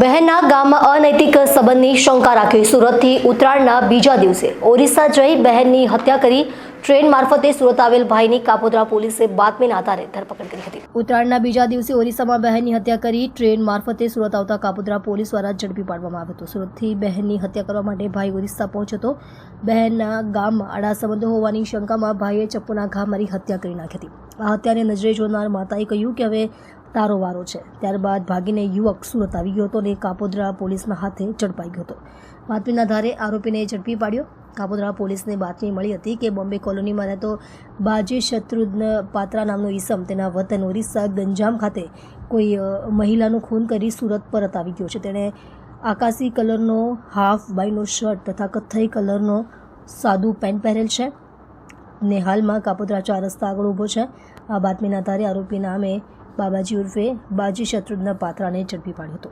બહેનના ગામમાં અનૈતિક સંબંધની શંકા રાખી સુરતથી ઉત્તરાયણના બીજા દિવસે ઓરિસ્સા જઈ બહેનની હત્યા કરી ટ્રેન મારફતે સુરત આવેલ ભાઈની કાપોદ્રા પોલીસે બાતમીના આધારે ધરપકડ કરી હતી. ઉત્તરાયણના બીજા દિવસે ઓરિસ્સામાં બહેનની હત્યા કરી ટ્રેન મારફતે સુરત આવતા કાપોદ્રા પોલીસ દ્વારા ઝડપી પાડવામાં આવ્યો હતો. સુરતથી બહેનની હત્યા કરવા માટે ભાઈ ઓરિસ્સા પહોંચ્યો હતો. બહેનના ગામમાં આડા સંબંધો હોવાની શંકામાં ભાઈએ ચપ્પુના ઘા મારી હત્યા કરી નાખી હતી. આ હત્યાને નજરે જોનાર માતાએ કહ્યું કે હવે તારો વારો છે. ત્યારબાદ ભાગીને યુવક સુરત આવી ગયો હતો અને કાપોદ્રા પોલીસના હાથે ઝડપાઈ ગયો હતો. બાતમીના આધારે આરોપીને ઝડપી પાડ્યો. કાપોદ્રા પોલીસને બાતમી મળી હતી કે બોમ્બે કોલોનીમાં રહેતો બાજી શત્રુઘ્ન પાત્રા નામનો ઈસમ તેના વતન ઓરિસ્સા ગંજામ ખાતે કોઈ મહિલાનું ખૂન કરી સુરત પરત આવી ગયો છે. તેણે આકાશી કલરનો હાફ બાયનો શર્ટ તથા કથ્થઈ કલરનો સાદું પેન્ટ પહેરેલ છે ને હાલમાં કાપોદ્રા ચાર રસ્તા આગળ ઊભો છે. આ બાતમીના આધારે આરોપી નામે બાબાજી ઉર્ફે બાજી શત્રુઘ્ન પાત્રાને ઝડપી પાડ્યો હતો.